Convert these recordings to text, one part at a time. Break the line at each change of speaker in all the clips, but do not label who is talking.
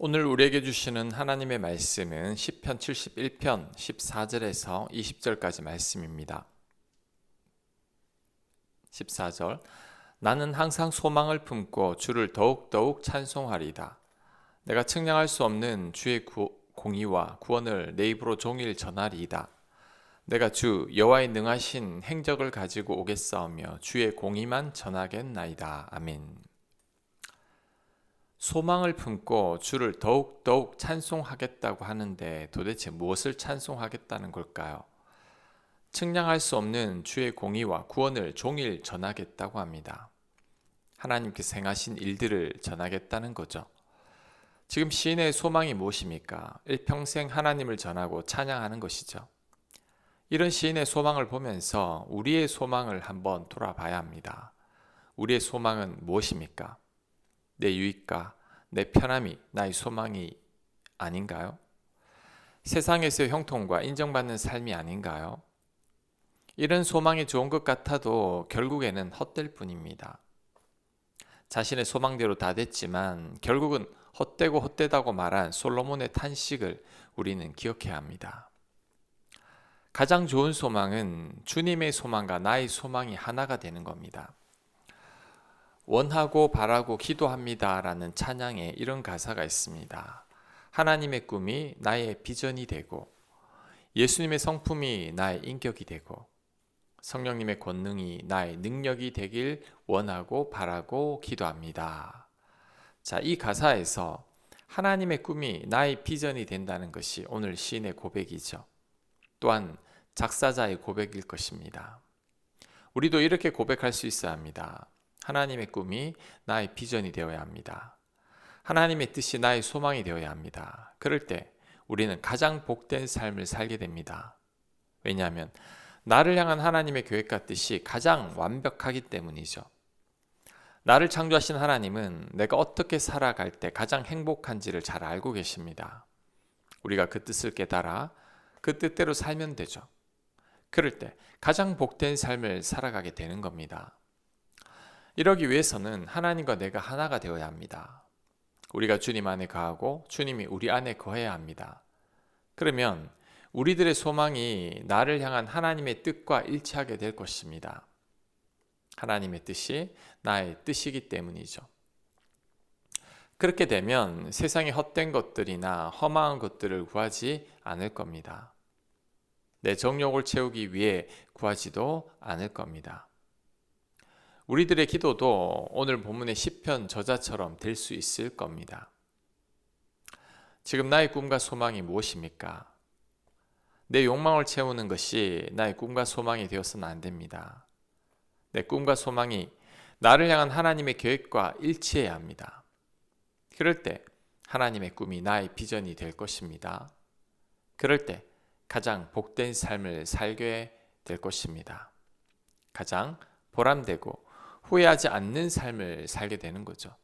오늘 우리에게 주시는 하나님의 말씀은 시편 71편 14절에서 20절까지 말씀입니다. 14절 나는 항상 소망을 품고 주를 더욱더욱 찬송하리다. 내가 측량할 수 없는 주의 구, 공의와 구원을 내 입으로 종일 전하리이다. 내가 주 여호와의 능하신 행적을 가지고 오겠사오며 주의 공의만 전하겠나이다. 아멘. 소망을 품고 주를 더욱더욱 찬송하겠다고 하는데 도대체 무엇을 찬송하겠다는 걸까요? 측량할 수 없는 주의 공의와 구원을 종일 전하겠다고 합니다. 하나님께서 행하신 일들을 전하겠다는 거죠. 지금 시인의 소망이 무엇입니까? 일평생 하나님을 전하고 찬양하는 것이죠. 이런 시인의 소망을 보면서 우리의 소망을 한번 돌아봐야 합니다. 우리의 소망은 무엇입니까? 내 유익과 내 편함이 나의 소망이 아닌가요? 세상에서의 형통과 인정받는 삶이 아닌가요? 이런 소망이 좋은 것 같아도 결국에는 헛될 뿐입니다. 자신의 소망대로 다 됐지만 결국은 헛되고 헛되다고 말한 솔로몬의 탄식을 우리는 기억해야 합니다. 가장 좋은 소망은 주님의 소망과 나의 소망이 하나가 되는 겁니다. 원하고 바라고 기도합니다. 라는 찬양에 이런 가사가 있습니다. 하나님의 꿈이 나의 비전이 되고, 예수님의 성품이 나의 인격이 되고, 성령님의 권능이 나의 능력이 되길 원하고 바라고 기도합니다. 자, 이 가사에서 하나님의 꿈이 나의 비전이 된다는 것이 오늘 시인의 고백이죠. 또한 작사자의 고백일 것입니다. 우리도 이렇게 고백할 수 있어야 합니다. 하나님의 꿈이 나의 비전이 되어야 합니다. 하나님의 뜻이 나의 소망이 되어야 합니다. 그럴 때 우리는 가장 복된 삶을 살게 됩니다. 왜냐하면 나를 향한 하나님의 계획과 뜻이 가장 완벽하기 때문이죠. 나를 창조하신 하나님은 내가 어떻게 살아갈 때 가장 행복한지를 잘 알고 계십니다. 우리가 그 뜻을 깨달아 그 뜻대로 살면 되죠. 그럴 때 가장 복된 삶을 살아가게 되는 겁니다. 이러기 위해서는 하나님과 내가 하나가 되어야 합니다. 우리가 주님 안에 거하고 주님이 우리 안에 거해야 합니다. 그러면 우리들의 소망이 나를 향한 하나님의 뜻과 일치하게 될 것입니다. 하나님의 뜻이 나의 뜻이기 때문이죠. 그렇게 되면 세상의 헛된 것들이나 허망한 것들을 구하지 않을 겁니다. 내 정욕을 채우기 위해 구하지도 않을 겁니다. 우리들의 기도도 오늘 본문의 시편 저자처럼 될 수 있을 겁니다. 지금 나의 꿈과 소망이 무엇입니까? 내 욕망을 채우는 것이 나의 꿈과 소망이 되어서는 안 됩니다. 내 꿈과 소망이 나를 향한 하나님의 계획과 일치해야 합니다. 그럴 때 하나님의 꿈이 나의 비전이 될 것입니다. 그럴 때 가장 복된 삶을 살게 될 것입니다. 가장 보람되고 후회하지 않는 삶을 살게 되는 거죠.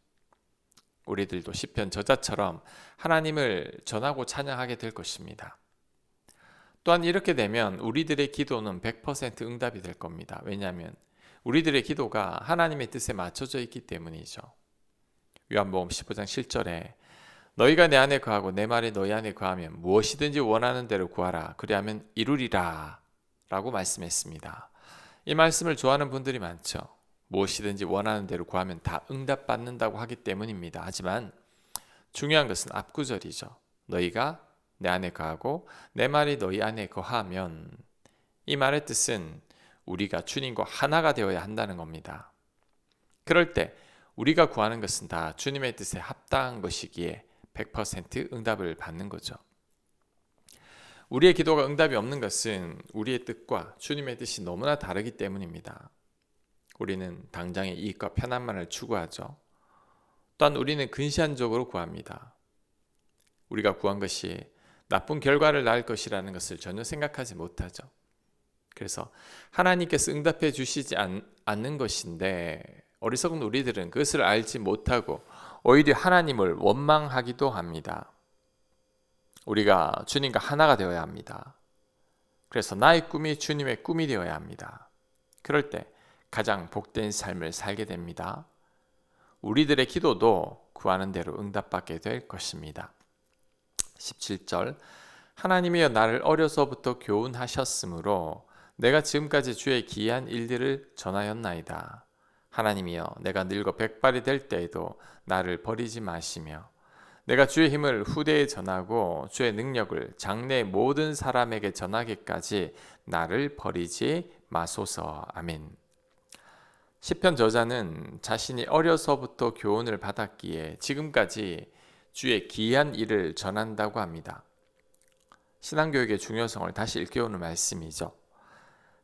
우리들도 시편 저자처럼 하나님을 전하고 찬양하게 될 것입니다. 또한 이렇게 되면 우리들의 기도는 100% 응답이 될 겁니다. 왜냐하면 우리들의 기도가 하나님의 뜻에 맞춰져 있기 때문이죠. 요한복음 15장 7절에 너희가 내 안에 거하고 내 말이 너희 안에 거하면 무엇이든지 원하는 대로 구하라 그리하면 이루리라 라고 말씀했습니다. 이 말씀을 좋아하는 분들이 많죠. 무엇이든지 원하는 대로 구하면 다 응답받는다고 하기 때문입니다. 하지만 중요한 것은 앞구절이죠. 너희가 내 안에 거하고 내 말이 너희 안에 거하면 이 말의 뜻은 우리가 주님과 하나가 되어야 한다는 겁니다. 그럴 때 우리가 구하는 것은 다 주님의 뜻에 합당한 것이기에 100% 응답을 받는 거죠. 우리의 기도가 응답이 없는 것은 우리의 뜻과 주님의 뜻이 너무나 다르기 때문입니다. 우리는 당장의 이익과 편안만을 추구하죠. 또한 우리는 근시안적으로 구합니다. 우리가 구한 것이 나쁜 결과를 낳을 것이라는 것을 전혀 생각하지 못하죠. 그래서 하나님께서 응답해 주시지 않, 않는 것인데 어리석은 우리들은 그것을 알지 못하고 오히려 하나님을 원망하기도 합니다. 우리가 주님과 하나가 되어야 합니다. 그래서 나의 꿈이 주님의 꿈이 되어야 합니다. 그럴 때 가장 복된 삶을 살게 됩니다. 우리들의 기도도 구하는 대로 응답받게 될 것입니다. 17절 하나님이여 나를 어려서부터 교훈하셨으므로 내가 지금까지 주의 기이한 일들을 전하였나이다. 하나님이여 내가 늙어 백발이 될 때에도 나를 버리지 마시며 내가 주의 힘을 후대에 전하고 주의 능력을 장래 모든 사람에게 전하기까지 나를 버리지 마소서. 아멘. 시편 저자는 자신이 어려서부터 교훈을 받았기에 지금까지 주의 기이한 일을 전한다고 합니다. 신앙교육의 중요성을 다시 일깨우는 말씀이죠.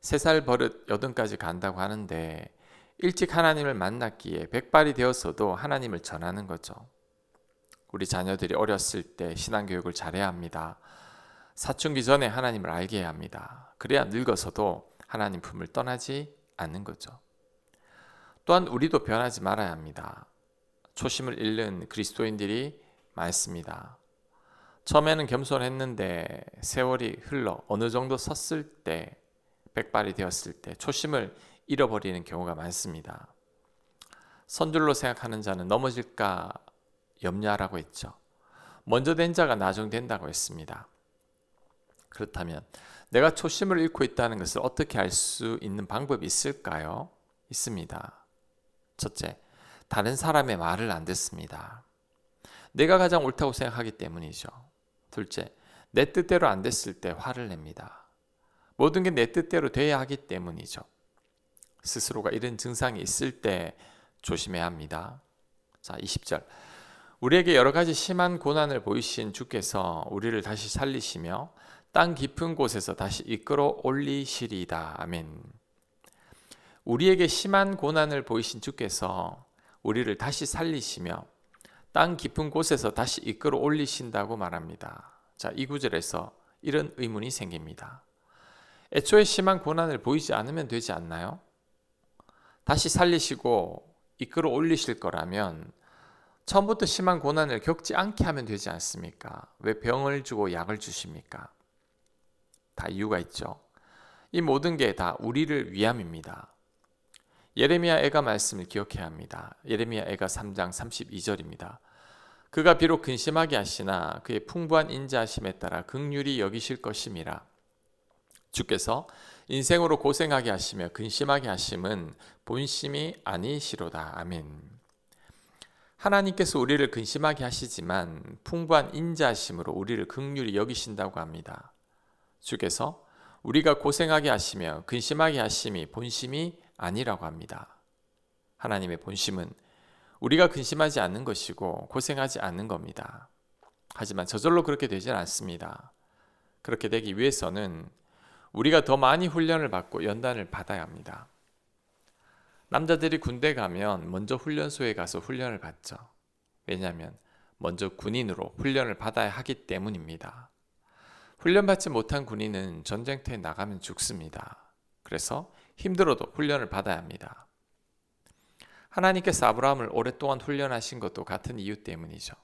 세 살 버릇 여든까지 간다고 하는데 일찍 하나님을 만났기에 백발이 되었어도 하나님을 전하는 거죠. 우리 자녀들이 어렸을 때 신앙교육을 잘해야 합니다. 사춘기 전에 하나님을 알게 해야 합니다. 그래야 늙어서도 하나님 품을 떠나지 않는 거죠. 또한 우리도 변하지 말아야 합니다. 초심을 잃는 그리스도인들이 많습니다. 처음에는 겸손했는데 세월이 흘러 어느 정도 섰을 때 백발이 되었을 때 초심을 잃어버리는 경우가 많습니다. 선줄로 생각하는 자는 넘어질까 염려하라고 했죠. 먼저 된 자가 나중된다고 했습니다. 그렇다면 내가 초심을 잃고 있다는 것을 어떻게 알 수 있는 방법이 있을까요? 있습니다. 첫째, 다른 사람의 말을 안 듣습니다. 내가 가장 옳다고 생각하기 때문이죠. 둘째, 내 뜻대로 안 됐을 때 화를 냅니다. 모든 게 내 뜻대로 돼야 하기 때문이죠. 스스로가 이런 증상이 있을 때 조심해야 합니다. 자, 20절. 우리에게 여러 가지 심한 고난을 보이신 주께서 우리를 다시 살리시며 땅 깊은 곳에서 다시 이끌어 올리시리다. 아멘. 우리에게 심한 고난을 보이신 주께서 우리를 다시 살리시며 땅 깊은 곳에서 다시 이끌어 올리신다고 말합니다. 자, 이 구절에서 이런 의문이 생깁니다. 애초에 심한 고난을 보이지 않으면 되지 않나요? 다시 살리시고 이끌어 올리실 거라면 처음부터 심한 고난을 겪지 않게 하면 되지 않습니까? 왜 병을 주고 약을 주십니까? 다 이유가 있죠. 이 모든 게 다 우리를 위함입니다. 예레미야 애가 말씀을 기억해야 합니다. 예레미야 애가 3장 32절입니다. 그가 비록 근심하게 하시나 그의 풍부한 인자하심에 따라 극률이 여기실 것임이라. 주께서 인생으로 고생하게 하시며 근심하게 하심은 본심이 아니시로다. 아멘. 하나님께서 우리를 근심하게 하시지만 풍부한 인자하심으로 우리를 극률이 여기신다고 합니다. 주께서 우리가 고생하게 하시며 근심하게 하심이 본심이 아니라고 합니다. 하나님의 본심은 우리가 근심하지 않는 것이고 고생하지 않는 겁니다. 하지만 저절로 그렇게 되질 않습니다. 그렇게 되기 위해서는 우리가 더 많이 훈련을 받고 연단을 받아야 합니다. 남자들이 군대 가면 먼저 훈련소에 가서 훈련을 받죠. 왜냐하면 먼저 군인으로 훈련을 받아야 하기 때문입니다. 훈련받지 못한 군인은 전쟁터에 나가면 죽습니다. 그래서 힘들어도 훈련을 받아야 합니다. 하나님께서 아브라함을 오랫동안 훈련하신 것도 같은 이유 때문이죠.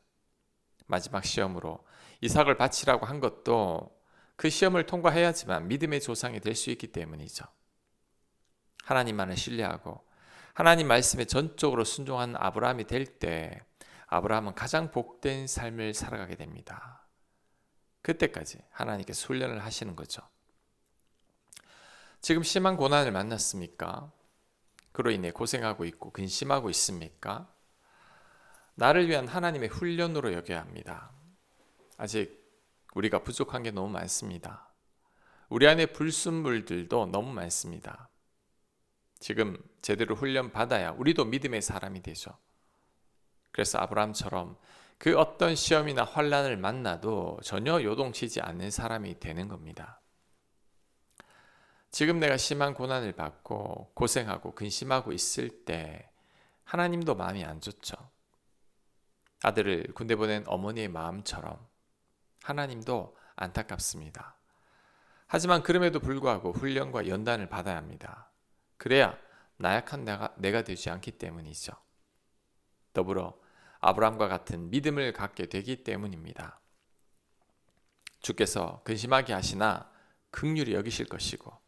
마지막 시험으로 이삭을 바치라고 한 것도 그 시험을 통과해야지만 믿음의 조상이 될 수 있기 때문이죠. 하나님만을 신뢰하고 하나님 말씀에 전적으로 순종한 아브라함이 될 때 아브라함은 가장 복된 삶을 살아가게 됩니다. 그때까지 하나님께서 훈련을 하시는 거죠. 지금 심한 고난을 만났습니까? 그로 인해 고생하고 있고 근심하고 있습니까? 나를 위한 하나님의 훈련으로 여겨야 합니다. 아직 우리가 부족한 게 너무 많습니다. 우리 안에 불순물들도 너무 많습니다. 지금 제대로 훈련 받아야 우리도 믿음의 사람이 되죠. 그래서 아브라함처럼 그 어떤 시험이나 환란을 만나도 전혀 요동치지 않는 사람이 되는 겁니다. 지금 내가 심한 고난을 받고 고생하고 근심하고 있을 때 하나님도 마음이 안 좋죠. 아들을 군대 보낸 어머니의 마음처럼 하나님도 안타깝습니다. 하지만 그럼에도 불구하고 훈련과 연단을 받아야 합니다. 그래야 나약한 내가, 내가 되지 않기 때문이죠. 더불어 아브람과 같은 믿음을 갖게 되기 때문입니다. 주께서 근심하게 하시나 극률이 여기실 것이고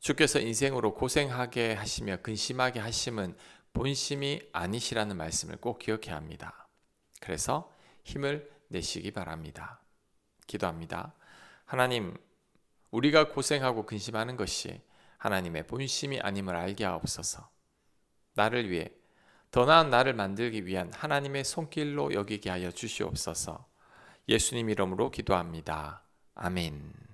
주께서 인생으로 고생하게 하시며 근심하게 하심은 본심이 아니시라는 말씀을 꼭 기억해야 합니다. 그래서 힘을 내시기 바랍니다. 기도합니다. 하나님, 우리가 고생하고 근심하는 것이 하나님의 본심이 아님을 알게 하옵소서. 나를 위해 더 나은 나를 만들기 위한 하나님의 손길로 여기게 하여 주시옵소서. 예수님 이름으로 기도합니다. 아멘.